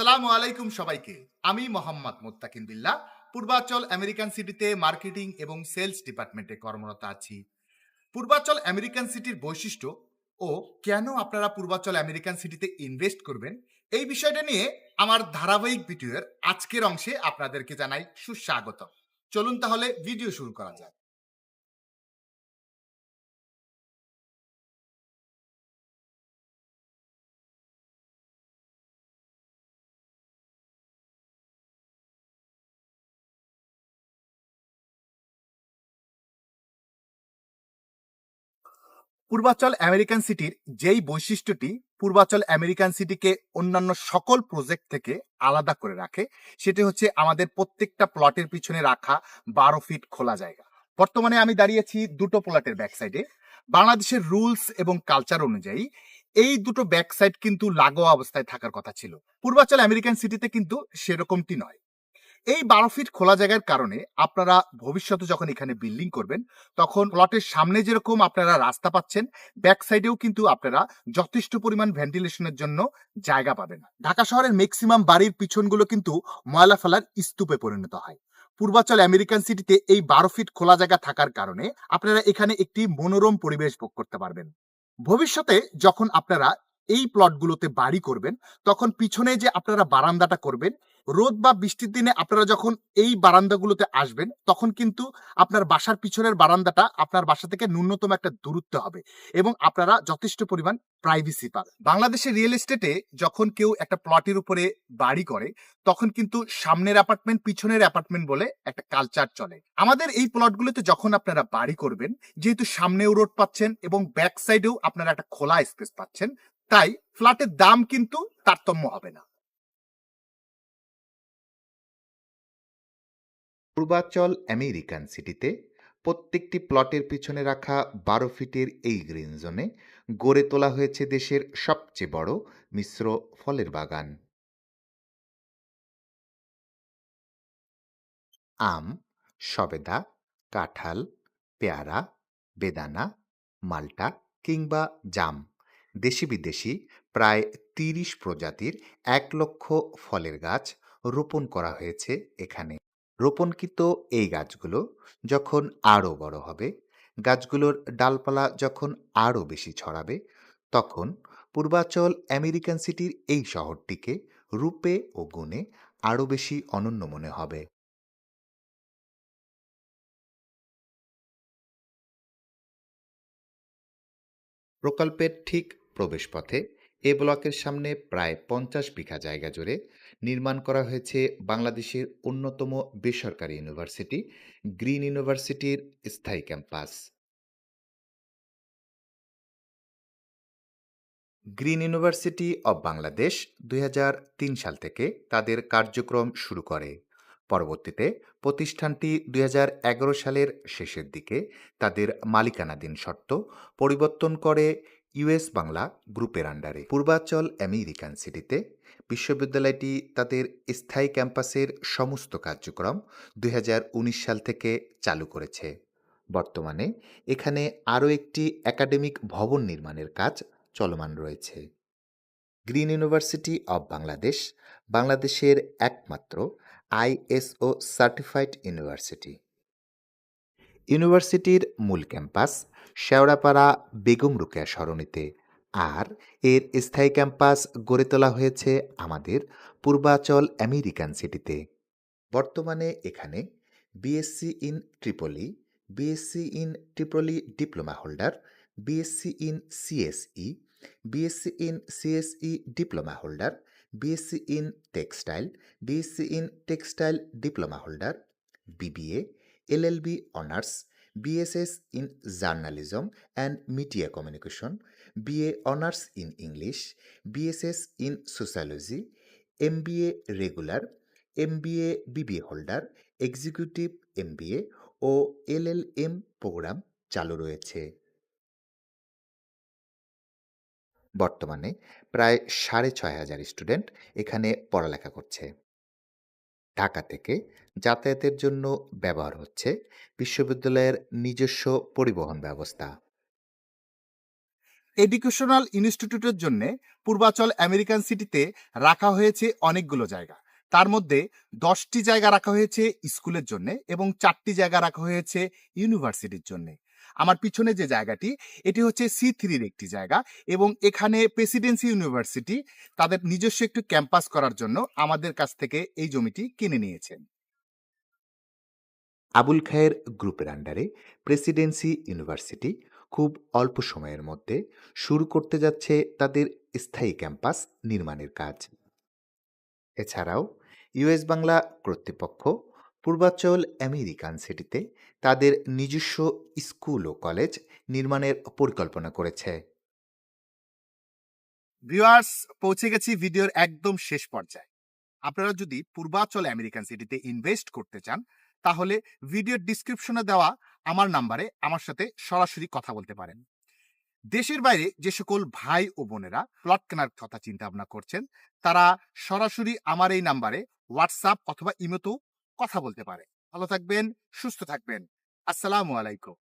আসসালামু আলাইকুম সবাইকে। আমি মোহাম্মদ মোত্তাকিন বিল্লাহ, পূর্বাচল আমেরিকান সিটিতে মার্কেটিং এবং সেলস ডিপার্টমেন্টে কর্মরত আছি। পূর্বাচল আমেরিকান সিটির বৈশিষ্ট্য ও কেন আপনারা পূর্বাচল আমেরিকান সিটিতে ইনভেস্ট করবেন, এই বিষয়টা নিয়ে আমার ধারাবাহিক ভিডিওর আজকের অংশে আপনাদেরকে জানাই সুস্বাগত চলুন তাহলে ভিডিও শুরু করা যাক। পূর্বাচল আমেরিকান সিটির যেই বৈশিষ্ট্যটি পূর্বাচল আমেরিকান সিটিকে অন্যান্য সকল প্রজেক্ট থেকে আলাদা করে রাখে, সেটি হচ্ছে আমাদের প্রত্যেকটা প্লটের পিছনে রাখা বারো ফিট খোলা জায়গা। বর্তমানে আমি দাঁড়িয়েছি দুটো প্লটের ব্যাক সাইডে বাংলাদেশের রুলস এবং কালচার অনুযায়ী এই দুটো ব্যাক সাইড কিন্তু লাগোয়া অবস্থায় থাকার কথা ছিল। পূর্বাচল আমেরিকান সিটিতে কিন্তু সেরকমটি নয়। এই বারো ফিট খোলা জায়গার কারণে আপনারা ভবিষ্যতে যখন এখানে বিল্ডিং করবেন, তখন প্লটের সামনে যেরকম আপনারা রাস্তা পাচ্ছেন ব্যাক সাইডেও কিন্তু আপনারা যথেষ্ট পরিমাণ ভেন্টিলেশনের জন্য জায়গা পাবেন। ঢাকা শহরের ম্যাক্সিমাম বাড়ির পিছনগুলো কিন্তু ময়লা ফেলার স্তূপে পরিণত হয়। পূর্বাচল আমেরিকান সিটিতে এই বারো ফিট খোলা জায়গা থাকার কারণে আপনারা এখানে একটি মনোরম পরিবেশ ভোগ করতে পারবেন। ভবিষ্যতে যখন আপনারা এই প্লটগুলোতে বাড়ি করবেন, তখন পিছনে যে আপনারা বারান্দাটা করবেন, রোদ বা বৃষ্টির দিনে আপনারা যখন এই বারান্দাগুলোতে আসবেন, তখন কিন্তু আপনার বাসার পিছনের বারান্দাটা আপনার বাসা থেকে ন্যূনতম একটা দূরত্ব হবে এবং আপনারা যথেষ্ট পরিমাণ প্রাইভেসি পাবেন। বাংলাদেশের রিয়েল এস্টেটে যখন কেউ একটা প্লটের উপরে বাড়ি করে, তখন কিন্তু সামনের অ্যাপার্টমেন্ট পিছনের অ্যাপার্টমেন্ট বলে একটা কালচার চলে। আমাদের এই প্লটগুলোতে যখন আপনারা বাড়ি করবেন, যেহেতু সামনেও রোড পাচ্ছেন এবং ব্যাক সাইডেও আপনারা একটা খোলা স্পেস পাচ্ছেন তাই ফ্ল্যাটের দাম কিন্তু তারতম্য হবে না। পূর্বাচল আমেরিকান সিটিতে প্রত্যেকটি প্লটের পিছনে রাখা বারো ফিটের এই গ্রিন জোনে গড়ে তোলা হয়েছে দেশের সবচেয়ে বড় মিশ্র ফলের বাগান। আম, সবেদা, কাঁঠাল, পেয়ারা, বেদানা, মাল্টা কিংবা জাম। দেশি বিদেশি প্রায় তিরিশ প্রজাতির এক লক্ষ ফলের গাছ রোপণ করা হয়েছে এখানে। রোপণকৃত এই গাছগুলো যখন আরও বড় হবে, গাছগুলোর ডালপালা যখন আরও বেশি ছড়াবে, তখন পূর্বাচল আমেরিকান সিটির এই শহরটিকে রূপে ও গুণে আরও বেশি অনন্য মনে হবে। প্রকল্পের ঠিক প্রবেশপথে এ ব্লকের সামনে প্রায় পঞ্চাশ বিঘা জায়গা জুড়ে নির্মাণ করা হয়েছে বাংলাদেশের অন্যতম বেসরকারি ইউনিভার্সিটি, গ্রিন ইউনিভার্সিটির স্থায়ী campus. Green university of Bangladesh দুই হাজার তিন সাল থেকে তাদের কার্যক্রম শুরু করে। পরবর্তীতে প্রতিষ্ঠানটি দুই হাজার এগারো সালের শেষের দিকে তাদের মালিকানাধীন শর্ত পরিবর্তন করে ইউএস বাংলা গ্রুপের আন্ডারে। পূর্বাচল আমেরিকান সিটিতে বিশ্ববিদ্যালয়টি তাদের স্থায়ী ক্যাম্পাসের সমস্ত কার্যক্রম দু হাজার উনিশ সাল থেকে চালু করেছে। বর্তমানে এখানে আরও একটি একাডেমিক ভবন নির্মাণের কাজ চলমান রয়েছে। গ্রিন ইউনিভার্সিটি অব বাংলাদেশ বাংলাদেশের একমাত্র আইএসও সার্টিফাইড ইউনিভার্সিটি। ইউনিভার্সিটির মূল ক্যাম্পাস শেওড়াপাড়া বেগম রুকেয়া সরণিতে। আর এর স্থায়ী ক্যাম্পাস গড়ে তোলা হয়েছে আমাদের পূর্বাচল আমেরিকান সিটিতে। বর্তমানে এখানে BSc in triple E BSc in triple E diploma holder BSc in CSE BSc in CSE diploma holder BSc in textile BSc in textile diploma holder BBA LLB honours BSS in journalism and media communication BA honours in English BSS in sociology MBA regular MBA BBA holder executive MBA O LLM programme চালু রয়েছে। বর্তমানে প্রায় সাড়ে ছয় হাজার student এখানে পড়ালেখা করছে। ঢাকা থেকে যাতায়াতের জন্য ব্যবহার হচ্ছে বিশ্ববিদ্যালয়ের নিজস্ব পরিবহন ব্যবস্থা। এডুকেশনাল ইনস্টিটিউটের জন্য পূর্বাচল আমেরিকান সিটিতে রাখা হয়েছে অনেকগুলো জায়গা। তার মধ্যে দশটি জায়গা রাখা হয়েছে স্কুলের জন্য এবং চারটি জায়গা রাখা হয়েছে ইউনিভার্সিটির জন্য। আমার পিছনে যে জায়গাটি, এটি হচ্ছে সি থ্রির একটি জায়গা এবং এখানে প্রেসিডেন্সি ইউনিভার্সিটি তাদের নিজস্ব একটু ক্যাম্পাস করার জন্য আমাদের কাছ থেকে এই জমিটি কিনে নিয়েছেন আবুল খায়ের গ্রুপের আন্ডারে প্রেসিডেন্সি ইউনিভার্সিটি খুব অল্প সময়ের মধ্যে শুরু করতে যাচ্ছে তাদের স্থায়ী ক্যাম্পাস নির্মাণের কাজ। এছাড়াও ইউএস বাংলা কর্তৃপক্ষ পূর্বাচল আমেরিকান সিটিতে তাদের নিজস্ব স্কুল ও কলেজ নির্মাণের পরিকল্পনা করেছে। ভিউয়ার্স, পৌঁছে গেছি ভিডিওর একদম শেষ পর্যায়ে। আপনারা যদি পূর্বাচল আমেরিকান সিটিতে ইনভেস্ট করতে চান, তাহলে ভিডিওর ডিসক্রিপশনে দেওয়া আমার নাম্বারে আমার সাথে সরাসরি কথা বলতে পারেন। দেশের বাইরে যে সকল ভাই ও বোনেরা প্লট কেনার কথা চিন্তা ভাবনা করছেন, তারা সরাসরি আমার এই নাম্বারে হোয়াটসঅ্যাপ অথবা ইমোতেও কথা বলতে পারে। ভালো থাকবেন সুস্থ থাকবেন। আসসালামু আলাইকুম।